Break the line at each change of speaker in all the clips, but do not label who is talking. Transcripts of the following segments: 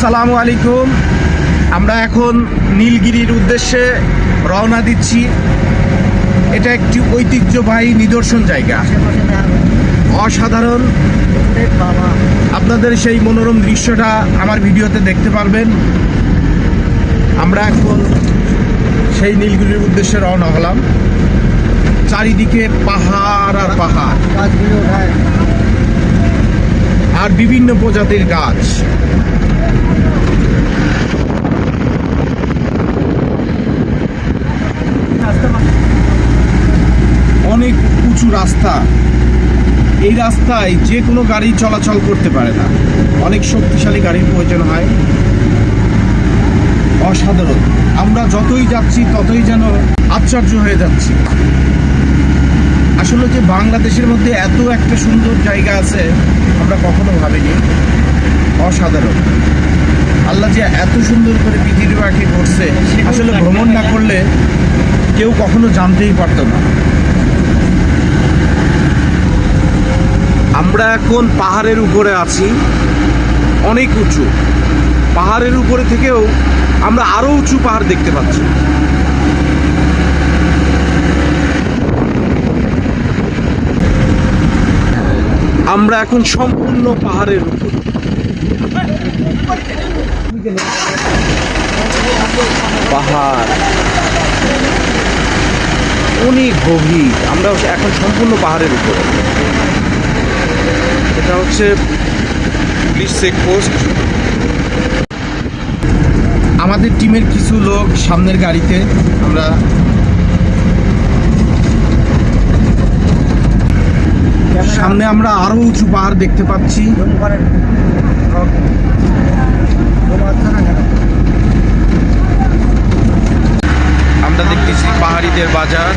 আসসালামু আলাইকুম। আমরা এখন নীলগিরির উদ্দেশ্যে রওনা দিচ্ছি। এটা একটি ঐতিহ্যবাহী নিদর্শন জায়গা। অসাধারণ। আপনাদের সেই মনোরম দৃশ্যটা আমার ভিডিওতে দেখতে পারবেন। আমরা এখন সেই নীলগিরির উদ্দেশ্যে রওনা হলাম। চারিদিকে পাহাড় আর পাহাড়। আর বিভিন্ন প্রজাতির গাছ অনেক উঁচু রাস্তা এই রাস্তায় যে কোনো গাড়ি চলাচল করতে পারে না। অনেক শক্তিশালী গাড়ির প্রয়োজন হয়। অসাধারণ। আমরা যতই যাচ্ছি ততই যেন আশ্চর্য হয়ে যাচ্ছি। আসলে যে বাংলাদেশের মধ্যে এত একটা সুন্দর জায়গা আছে আমরা কখনো ভাবিনি। অসাধারণ। আল্লাহ যে এত সুন্দর করে পৃথিবীটাকে করছে আসলে ভ্রমণ না। করলে কেউ কখনো জানতেই পারতো না। আমরা এখন পাহাড়ের উপরে আছি, অনেক উঁচু। পাহাড়ের উপরে থেকেও আমরা আরও উঁচু পাহাড় দেখতে পাচ্ছি। আমরা এখন সম্পূর্ণ পাহাড়ের উপর। পাহাড়। অনেক গভীর। আমরা এখন সম্পূর্ণ পাহাড়ের উপরে। এটা হচ্ছে পুলিশ চেকপোস্ট আমাদের টিমের কিছু লোক সামনের গাড়িতে, আমরা সামনে আমরা আরও উঁচু পাহাড় দেখতে পাচ্ছি। আমরা দেখতেছি পাহাড়িদের বাজার।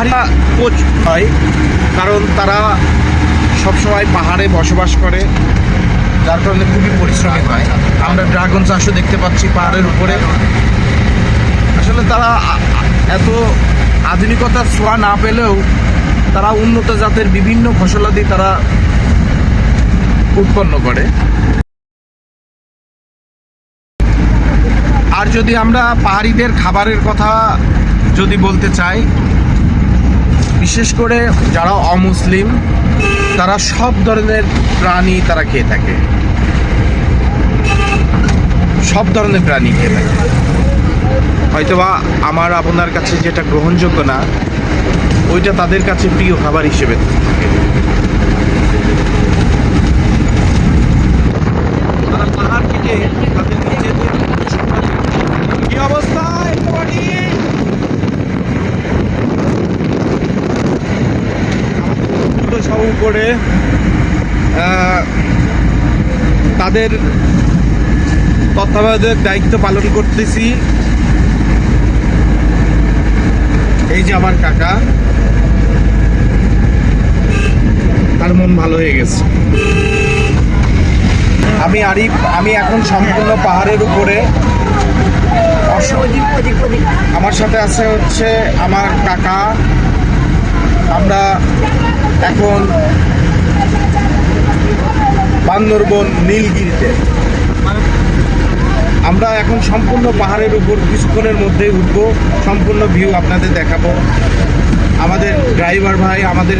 পাহাড়ি কোচ হয়, কারণ তারা সবসময় পাহাড়ে বসবাস করে, যার কারণে খুবই পরিশ্রমী হয়। আমরা ড্রাগন চাষও দেখতে পাচ্ছি পাহাড়ের উপরে। আসলে তারা এত আধুনিকতার ছোঁয়া না পেলেও তারা উন্নত জাতের বিভিন্ন ফসলাদি তারা উৎপন্ন করে। আর যদি আমরা পাহাড়িদের খাবারের কথা যদি বলতে চাই বিশেষ করে যারা অমুসলিম, তারা সব ধরনের প্রাণী তারা খেয়ে থাকে। সব ধরনের প্রাণী খেয়ে থাকে। হয়তোবা আমার আপনার কাছে যেটা গ্রহণযোগ্য না, ওইটা তাদের কাছে প্রিয় খাবার হিসেবে থাকে। পাহাড় কেটে তাদের নিজেদের কি অবস্থা everybody? আহ, তাদের তত্ত্বাবধায়ক দায়িত্ব পালন করতেছি। এই যে আমার কাকা তার মন ভালো হয়ে গেছে। আমি আরিফ আমি এখন সম্পূর্ণ পাহাড়ের উপরে। আমার সাথে আছে হচ্ছে আমার কাকা আমরা এখন বান্দরবন নীলগিরিতে। আমরা এখন সম্পূর্ণ পাহাড়ের উপর কিছুক্ষণের মধ্যে উঠব, সম্পূর্ণ ভিউ আপনাদের দেখাবো। আমাদের ড্রাইভার ভাই আমাদের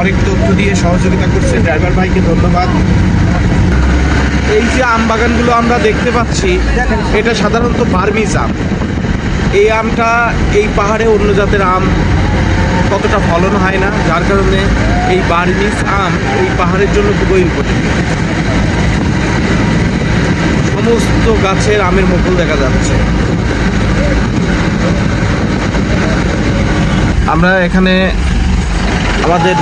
অনেক তথ্য দিয়ে সহযোগিতা করছে। ড্রাইভার ভাইকে ধন্যবাদ। এই যে আম বাগানগুলো আমরা দেখতে পাচ্ছি, এটা সাধারণত বার্মিজ আম এই আমটা এই পাহাড়ে অন্য জাতের আম ততটা ফলন হয় না, যার কারণে এই বার্মিজ আম এই পাহাড়ের জন্য খুবই উপযোগী সমস্ত গাছের আমের মুকুল দেখা যাচ্ছে। আমরা এখানে আমাদের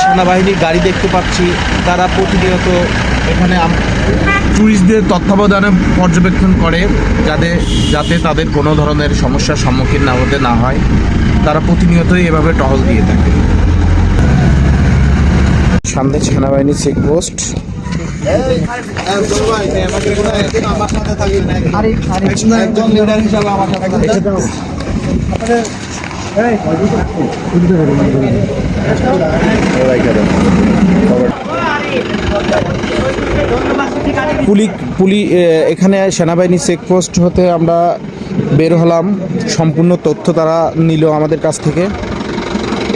সেনাবাহিনীর গাড়ি দেখতে পাচ্ছি, তারা প্রতিনিয়ত এখানে ট্যুরিস্টদের তত্ত্বাবধানে পর্যবেক্ষণ করে যাতে যাতে তাদের কোনো ধরনের সমস্যার সম্মুখীন না হতে না হয়। তারা প্রতিনিয়তই এভাবে টহল দিয়ে থাকে। সামনে সেনাবাহিনী চেকপোস্ট। পুলি পুলি এখানে সেনাবাহিনী চেকপোস্ট হতে আমরা বের হলাম। সম্পূর্ণ তথ্য তারা নিল আমাদের কাছ থেকে।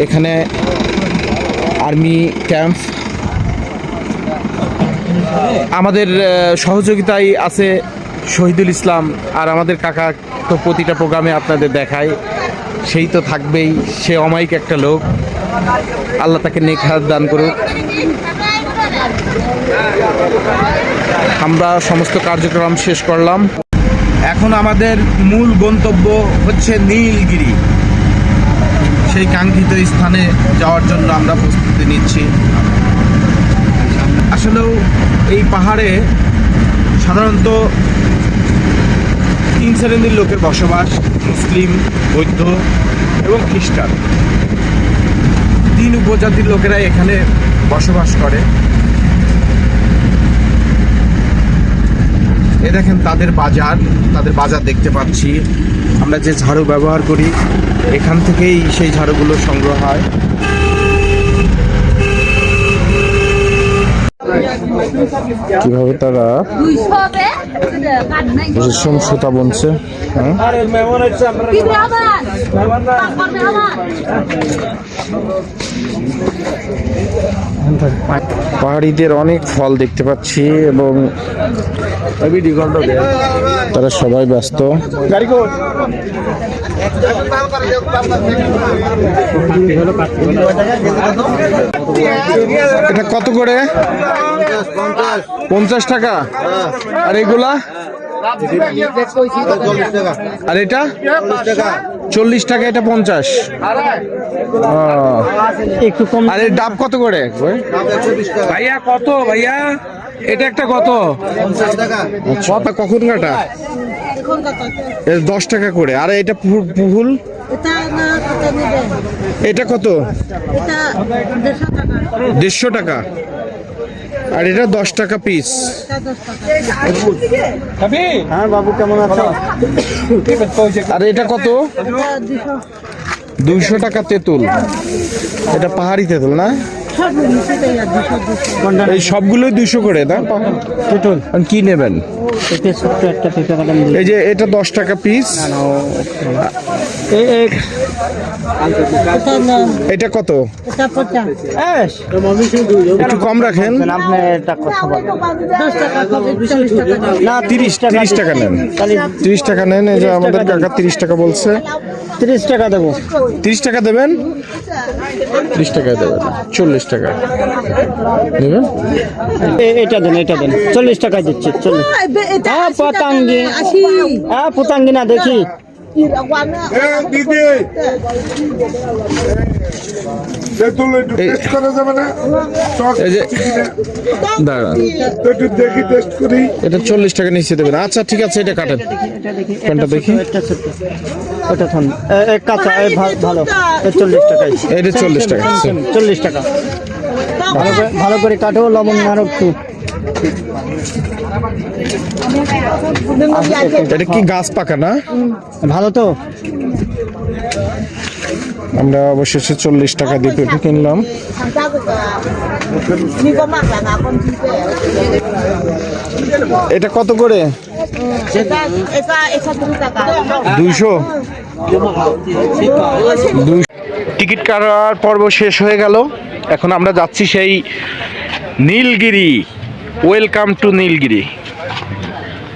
এখানে আর্মি ক্যাম্প। আমাদের সহযোগিতায় আছে শহীদুল ইসলাম আর আমাদের কাকা তো প্রতিটা প্রোগ্রামে আপনাদের দেখায়। সেই তো থাকবেই, সে অমায়িক একটা লোক। আল্লাহ তাকে নেখাত দান করুক। আমরা সমস্ত কার্যক্রম শেষ করলাম। এখন আমাদের মূল গন্তব্য হচ্ছে নীলগিরি। সেই কাঙ্ক্ষিত স্থানে যাওয়ার জন্য আমরা প্রস্তুতি নিচ্ছি। আসলেও এই পাহাড়ে সাধারণত তিন শ্রেণির লোকের বসবাস, মুসলিম, বৌদ্ধ এবং খ্রিস্টান। তিন উপজাতির লোকেরা এখানে বসবাস করে। এ দেখেন তাদের বাজার তাদের বাজার দেখতে পাচ্ছি। আমরা যে ঝাড়ু ব্যবহার করি এখান থেকেই সেই ঝাড়ুগুলো সংগ্রহ হয়। কীভাবে তারা রেশম সুতা বুনছে হ্যাঁ? পাহাড়িদের অনেক ফল দেখতে পাচ্ছি এবং তারা সবাই ব্যস্ত। এটা কত করে? পঞ্চাশ টাকা। আর এগুলা? আর এটা? চল্লিশ টাকা এটা পঞ্চাশ। একটু কম আর ডাব কত করে? ভাইয়া কত? ভাইয়া এটা একটা কত? কখন কাটা দশ টাকা করে। আর এটা পুহুল?
এটা কত দেড়শো টাকা।
আর এটা দশ টাকা পিস
হ্যাঁ বাবু কেমন আছো?
আর এটা কত? দুইশো টাকা তেঁতুল। এটা পাহাড়ি তেঁতুল না?
দুশো দুশো
এই সবগুলোই দুইশো করে না? তেঁতুল কি নেবেন? এই যে এটা দশ টাকা পিস
এটা
এটা কত একটু কম রাখেন।
দশ।
না
তিরিশ তিরিশ টাকা নেন। তিরিশ টাকা নেন এই যে আমাদের কাকা তিরিশ টাকা বলছে।
তিরিশ টাকা দেবো।
তিরিশ টাকা দেবেন? তিরিশ টাকা দেবেন। চল্লিশ টাকা। দেবেন
এ- এটা দেন এটা দেন। চল্লিশ টাকা দিচ্ছি চল্লিশ। হ্যাঁ, পতাঙ্গি।
না,
হ্যাঁ পুতাঙ্গি না দেখি।
তেঁতুল একটু
এই-
টেস্ট করা যাবে না? টক
এই যে দাঁড়ান।
একটু দেখি টেস্ট করি।
এটা চল্লিশ টাকা নিচে দেবেন। আচ্ছা ঠিক আছে এটা কাটেন।
এটা দেখি
কোনটা দেখি?
ওটা এ কাঁচা ভালো। চল্লিশ টাকা
এটা 40 টাকা।
চল্লিশ টাকা। ভালো করে ভালো করে কাটো লবণ আর একটু।
এটা কি গাছ পাকা না?
ভালো তো?
আমরা অবশেষে চল্লিশ টাকা দিয়ে পেঁপে কিনলাম। এটা কত করে? দুইশো? টিকিট কাটার পর্ব শেষ হয়ে গেল। এখন আমরা যাচ্ছি সেই নীলগিরি। Welcome to Nilgiri.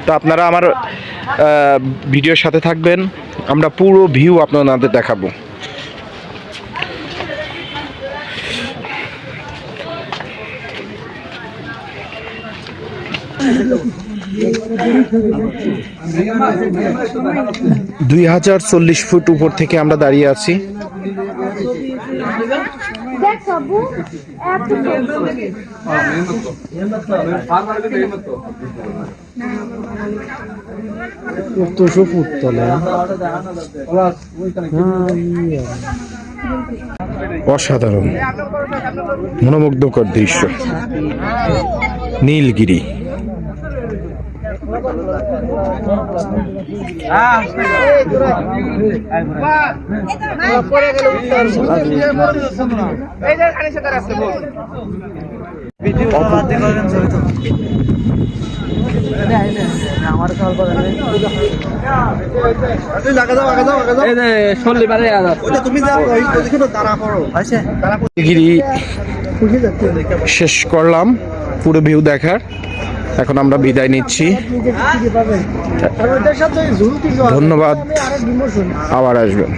তো আপনারা আমার ভিডিওর সাথে থাকবেন। আমরা পুরো ভিউ আপনাদের দেখাবো। দুই হাজার চল্লিশ ফুট উপর থেকে আমরা দাঁড়িয়ে আছি।
তলে
অসাধারণ মনোমুগ্ধকর দৃশ্য। নীলগিরি। গিরি শেষ করলাম পুরো ভিউ দেখার। এখন আমরা বিদায় নিচ্ছি। ধন্যবাদ। আবার আসবেন।